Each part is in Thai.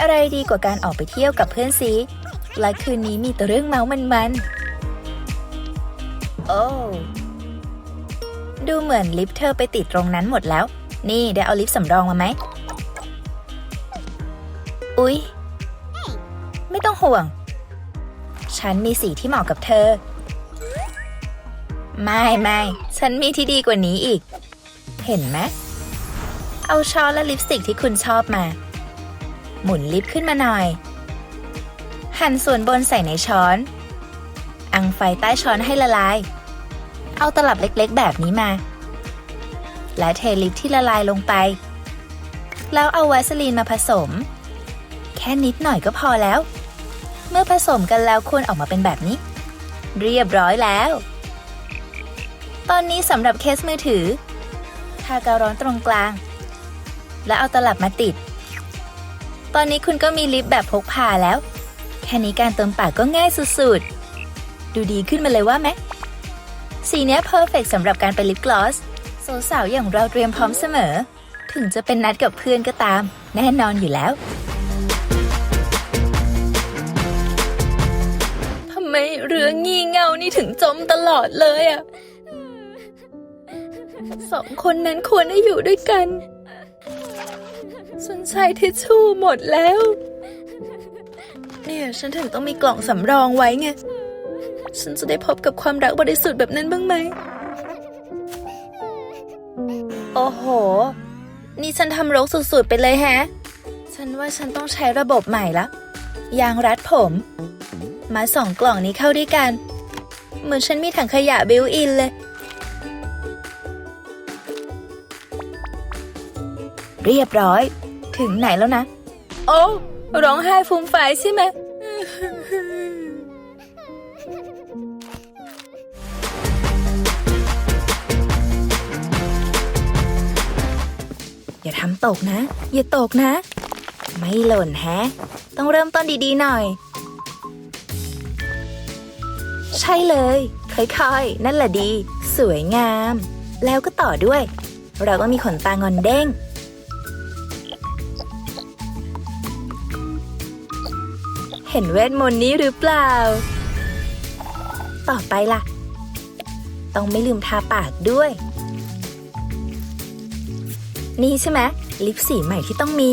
อะไรดีกว่าการออกไปเที่ยวกับเพื่อนซีและคืนนี้มีแต่เรื่องเมามันๆ โอ้ ดูเหมือนลิฟต์เธอไปติดตรงนั้นหมดแล้ว นี่ได้เอาลิฟต์สำรองมาไหม อุ๊ย ไม่ต้องห่วง ฉันมีสีที่เหมาะกับเธอ ไม่ไม่ฉันมีที่ดีกว่านี้อีก เห็นไหม เอาช้อนและลิปสติกที่คุณชอบมา หมุนลิปขึ้นมาหน่อย หั่นส่วนบนใส่ในช้อน อังไฟใต้ช้อนให้ละลาย เอาตลับเล็กๆ แบบนี้มา และเทลิปที่ละลายลงไป แล้วเอาวาสลีนมาผสม แค่นิดหน่อยก็พอแล้ว เมื่อผสมกันแล้วควรออกมาเป็นแบบนี้ เรียบร้อยแล้ว ตอนนี้สำหรับเคสมือถือทากาวร้อนตรงกลาง แล้วเอาตลับมาติด ตอนนี้คุณก็มีลิปแบบพกพาแล้ว แค่นี้การเติมปากก็ง่ายสุดๆ ดูดีขึ้นมาเลยว่าไหม สีเนี้ยเพอร์เฟกสำหรับการเป็นลิปกลอสสาวๆอย่างเราเตรียมพร้อมเสมอ ถึงจะเป็นนัดกับเพื่อนก็ตาม แน่นอนอยู่แล้วทำไมเรืองี่เง่านี่ถึงจมตลอดเลยอะสองคนนั้นควรได้อยู่ด้วยกัน ฉันใช้ทิชชู่หมดแล้ว เนี่ยฉันถึงต้องมีกล่องสำรองไว้ไง ฉันจะได้พบกับความรักบริสุทธิ์แบบนั้นบ้างไหม โอ้โห นี่ฉันทำรกสุดๆไปเลยแฮะ ฉันว่าฉันต้องใช้ระบบใหม่ละยางรัดผม มาสองกล่องนี้เข้าด้วยกัน เหมือนฉันมีถังขยะบิวอินเลย เรียบร้อย ถึงไหนแล้วนะ โอ้ร้องไห้ฟูมไฟายใช่ไหมอย่าทำตกนะ อย่าตกนะ ไม่หล่นแฮะ ต้องเริ่มต้นดีๆหน่อย ใช่เลย ค่อยๆ นั่นแหละดี สวยงาม แล้วก็ต่อด้วย เราก็มีขนตางอนเด้ง ห็นเวทมนต์นี้หรือเปล่า ต่อไปล่ะ ต้องไม่ลืมทาปากด้วย นี่ใช่ไหมลิปสีใหม่ที่ต้องมี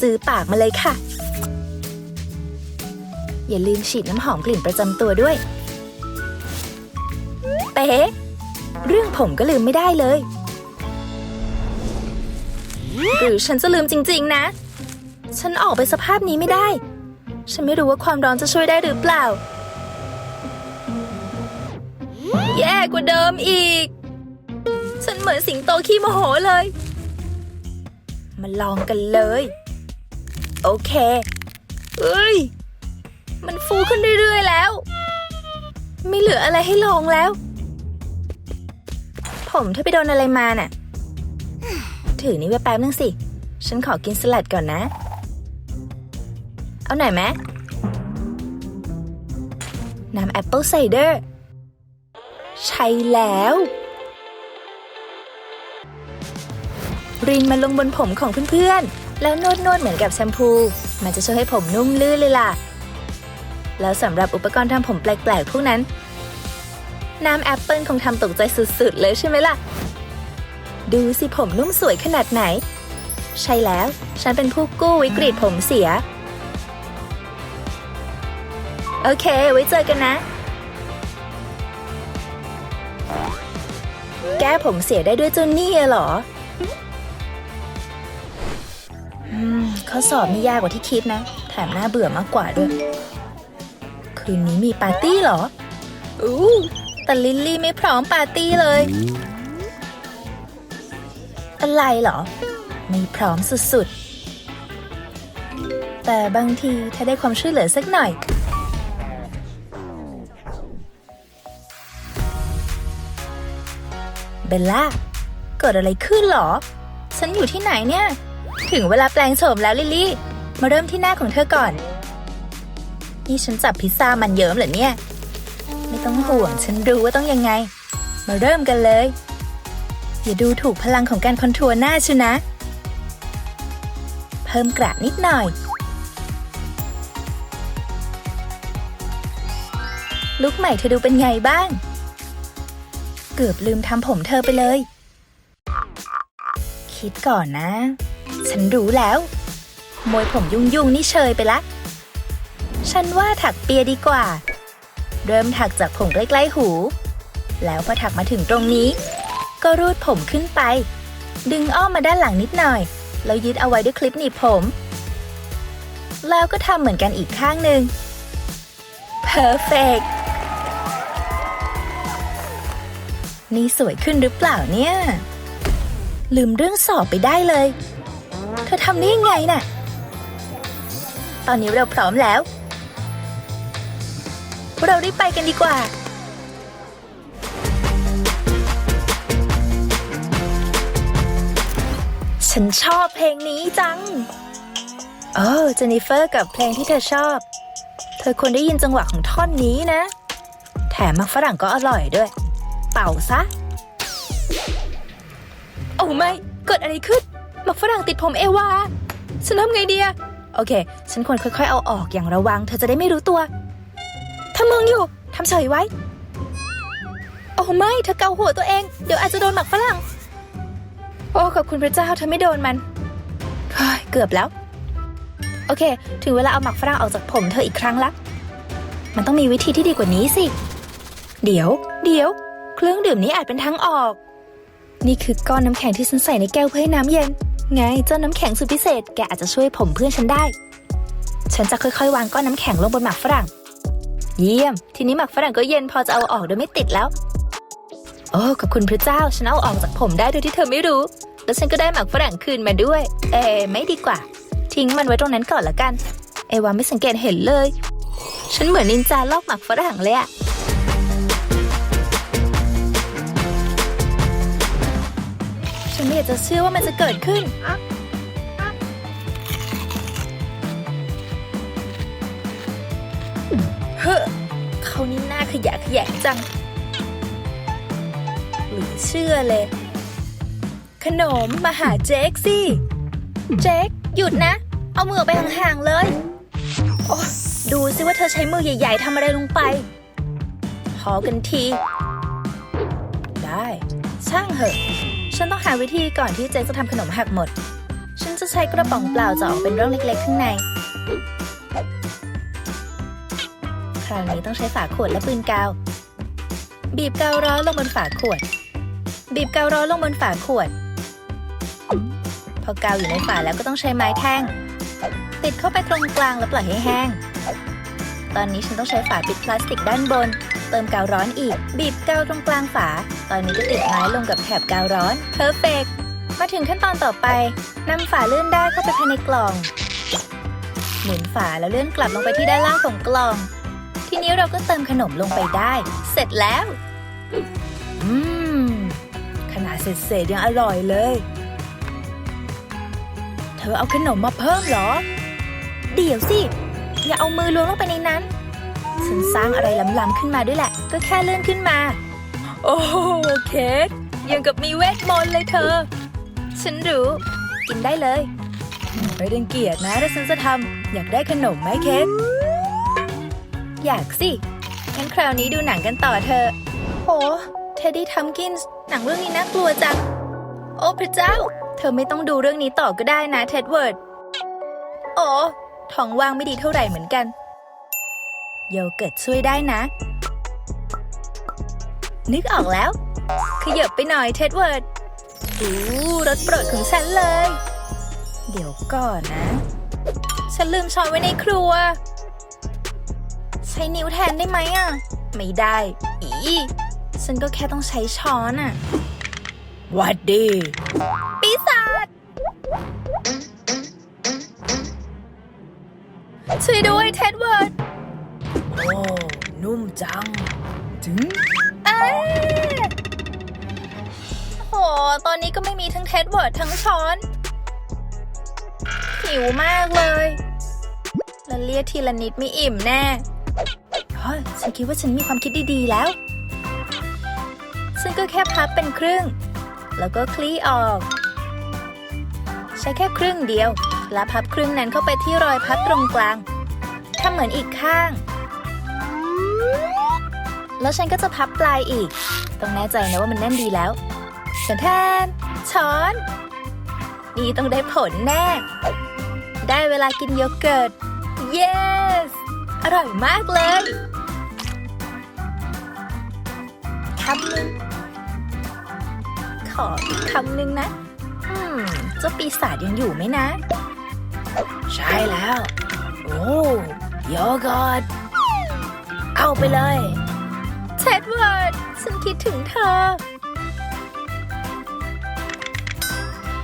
จือปากมาเลยค่ะ อย่าลืมฉีดน้ำหอมกลิ่นประจำตัวด้วย เป๊ะเรื่องผมก็ลืมไม่ได้เลย หรือฉันจะลืมจริง ๆ นะ ฉันออกไปสภาพนี้ไม่ได้ ฉันไม่รู้ว่าความร้อนจะช่วยได้หรือเปล่า แย่กว่าเดิมอีก ฉันเหมือนสิงโตขี้โมโหเลย มาลองกันเลย โอเค เอ้ย มันฟูขึ้นเรื่อยๆแล้ว ไม่เหลืออะไรให้ลองแล้ว ผมถ้าไปโดนอะไรมาน่ะ ถือนี่ไว้แป๊บนึงสิ ฉันขอกินสลัดก่อนนะ เอาหน่อยไหมน้ำแอปเปิลไซเดอร์ ใช่แล้ว รินมาลงบนผมของเพื่อนๆ แล้วนวดนวดๆ เหมือนกับแชมพู มันจะช่วยให้ผมนุ่มลื่นเลยล่ะ แล้วสำหรับอุปกรณ์ทำผมแปลกๆ พวกนั้น น้ำแอปเปิลคงทำตกใจสุดๆ เลยใช่ไหมล่ะ ดูสิผมนุ่มสวยขนาดไหน ใช่แล้ว ฉันเป็นผู้กู้วิกฤตผมเสีย โอเค ไว้เจอกันนะ แก้ผมเสียได้ด้วยเจ้านี่เหรอข้อสอบนี่ยากกว่าที่คิดนะ แถมน่าเบื่อมากกว่าด้วย คืนนี้มีปาร์ตี้เหรอ อู้แต่ลิลลี่ไม่พร้อมปาร์ตี้เลย อะไรเหรอ ไม่พร้อมสุดๆ แต่บางทีถ้าได้ความช่วยเหลือสักหน่อย ลล่เกิดอะไรขึ้นหรอ ฉันอยู่ที่ไหนเนี่ย ถึงเวลาแปลงโฉมแล้วลิลี่ มาเริ่มที่หน้าของเธอก่อน นี่ฉันจับพิซซ่ามันเยิ้มเหรอเนี่ย ไม่ต้องห่วงฉันรู้ว่าต้องยังไง มาเริ่มกันเลย อย่าดูถูกพลังของการคอนทัวร์หน้าชนะ เพิ่มกระนิดหน่อย ลุกใหม่เธอดูเป็นไงบ้าง เกือบลืมทำผมเธอไปเลย คิดก่อนนะ ฉันรู้แล้วมวยผมยุ่งยุ่งนี่เชยไปละ ฉันว่าถักเปียดีกว่า เริ่มถักจากผมใกล้ๆหู แล้วพอถักมาถึงตรงนี้ ก็รูดผมขึ้นไป ดึงอ้อมมาด้านหลังนิดหน่อย แล้วยึดเอาไว้ด้วยคลิปหนีบผม แล้วก็ทำเหมือนกันอีกข้างหนึ่ง Perfect นี่สวยขึ้นหรือเปล่าเนี่ย ลืมเรื่องสอบไปได้เลย เธอทำได้ยังไงน่ะ ตอนนี้เราพร้อมแล้ว เราได้ไปกันดีกว่าฉันชอบเพลงนี้จัง โอ้เจนนิเฟอร์กับเพลงที่เธอชอบ เธอควรได้ยินจังหวะของท่อนนี้นะ แถมมักฝรั่งก็อร่อยด้วย เป่าซะ โอ้ไม่ เกิดอะไรขึ้นหมักฝรั่งติดผมเอวา ฉันทำไงดีอะโอเค ฉันควรค่อยๆ เอาออกอย่างระวัง เธอจะได้ไม่รู้ตัวทำมึงอยู่ทำเฉยไว้ โอ้ไม่ เธอเกาหัวตัวเอง เดี๋ยวอาจจะโดนหมักฝรั่ง โอ้ขอบคุณพระเจ้าเธอไม่โดนมันเฮ้ยเกือบแล้ว โอเค ถึงเวลาเอาหมักฝรั่งออกจากผมเธออีกครั้งละ มันต้องมีวิธีที่ดีกว่านี้สิ เดี๋ยว เดี๋ยว เครื่องดื่มนี้อาจเป็นทางออก นี่คือก้อนน้ำแข็งที่ฉันใส่ในแก้วเพื่อให้น้ำเย็น ไงเจ้าน้ำแข็งสุดพิเศษ แกอาจจะช่วยผมเพื่อนฉันได้ ฉันจะค่อยๆ วางก้อนน้ำแข็งลงบนหมากฝรั่ง เยี่ยม ทีนี้หมากฝรั่งก็เย็นพอจะเอาออกโดยไม่ติดแล้ว โอ้ขอบคุณพระเจ้า ฉันเอาออกจากผมได้โดยที่เธอไม่รู้ แล้วฉันก็ได้หมากฝรั่งคืนมาด้วย เอ๊ไม่ดีกว่า ทิ้งมันไว้ตรงนั้นก่อนละกัน เอวาไม่สังเกตเห็นเลย ฉันเหมือนนินจาลอกหมากฝรั่งเลยอะ ฉันไม่อยากจะเชื่อว่ามันจะเกิดขึ้น เฮ้อเขานี่หน้าขยะแขยงจัง หรือเชื่อเลย ขนมมาหาเจ๊กสิ เจ๊กหยุดนะ เอามือออกไปห่างๆเลยโอ้ดูสิว่าเธอใช้มือใหญ่ ๆทำอะไรลงไป พอกันที ได้ ช่างเหอะ ฉันต้องหาวิธีก่อนที่เจ๊จะทำขนมหักหมด ฉันจะใช้กระป๋องเปล่าเจาะออกเป็นร่องเล็กๆ ข้างใน คราวนี้ต้องใช้ฝาขวดและปืนกาว บีบกาวร้อนลงบนฝาขวด บีบกาวร้อนลงบนฝาขวด พอกาวอยู่ในฝาแล้วก็ต้องใช้ไม้แท่ง ติดเข้าไปตรงกลางแล้วปล่อยให้แห้ง ตอนนี้ฉันต้องใช้ฝาปิดพลาสติกด้านบน เติมกาวร้อนอีก บีบกาวตรงกลางฝา ตอนนี้ก็ติดไม้ลงกับแถบกาวร้อนเพอร์เฟกมาถึงขั้นตอนต่อไปนำฝาเลื่อนได้เข้าไปภายในกล่อง หมุนฝาแล้วเลื่อนกลับลงไปที่ด้านล่างของกล่อง ทีนี้เราก็เติมขนมลงไปได้ เสร็จแล้ว อืม ขนาดเศษๆยังอร่อยเลย เธอเอาขนมมาเพิ่มเหรอ เดี๋ยวสิ อย่าเอามือล้วงลงไปในนั้น ฉันสร้างอะไรล้ำๆขึ้นมาด้วยแหละ ก็แค่เลื่อนขึ้นมา โอ้เค้กยังกับมีเวทมนต์เลยเธอ ฉันรู้ กินได้เลย ไม่รังเกียจนะถ้าฉันจะทำอยากได้ขนมไหมเค้กอยากสิงั้นคราวนี้ดูหนังกันต่อเธอะโหเท็ดดี้ทัมกินส์หนังเรื่องนี้น่ากลัวจัง โอ้พระเจ้า เธอไม่ต้องดูเรื่องนี้ต่อก็ได้นะเท็ดเวิร์ด โอ้ ท้องว่างไม่ดีเท่าไหร่เหมือนกัน โยเกิร์ตช่วยได้นะ นึกออกแล้ว ขยับไปหน่อยเท็ดเวิร์ดอู้รสโปรดของฉันเลย เดี๋ยวก่อนนะ ฉันลืมช้อนไว้ในครัว ใช้นิ้วแทนได้ไหมอะ ไม่ได้ อีฉันก็แค่ต้องใช้ช้อนอะวัดดี ช่วยด้วยเท็ดเวิร์ด โอ้ นุ่มจัง ถึงเอ๊ะโห ตอนนี้ก็ไม่มีทั้งเท็ดเวิร์ดทั้งช้อน หิวมากเลย แล้วเรียกทีละนิดไม่อิ่มแน่เฮ้ยฉันคิดว่าฉันมีความคิดดีๆแล้ว ฉันก็แค่พับเป็นครึ่ง แล้วก็คลี่ออก ใช้แค่ครึ่งเดียว แล้วพับครึ่งนั้นเข้าไปที่รอยพับตรงกลาง ทำเหมือนอีกข้าง แล้วฉันก็จะพับปลายอีก ต้องแน่ใจนะว่ามันแน่นดีแล้วแทนแทน ช้อน นี่ต้องได้ผลแน่ ได้เวลากินโยเกิร์ต yes อร่อยมากเลยคำหนึ่งขออีกคำหนึ่งนะอืมเจ้าปีศาจยังอยู่ไหมนะ ใช่แล้ว โอ้ โยเกิร์ตเอาไปเลยเท็ดเวิร์ดฉันคิดถึงเธอ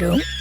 ดุ๊ก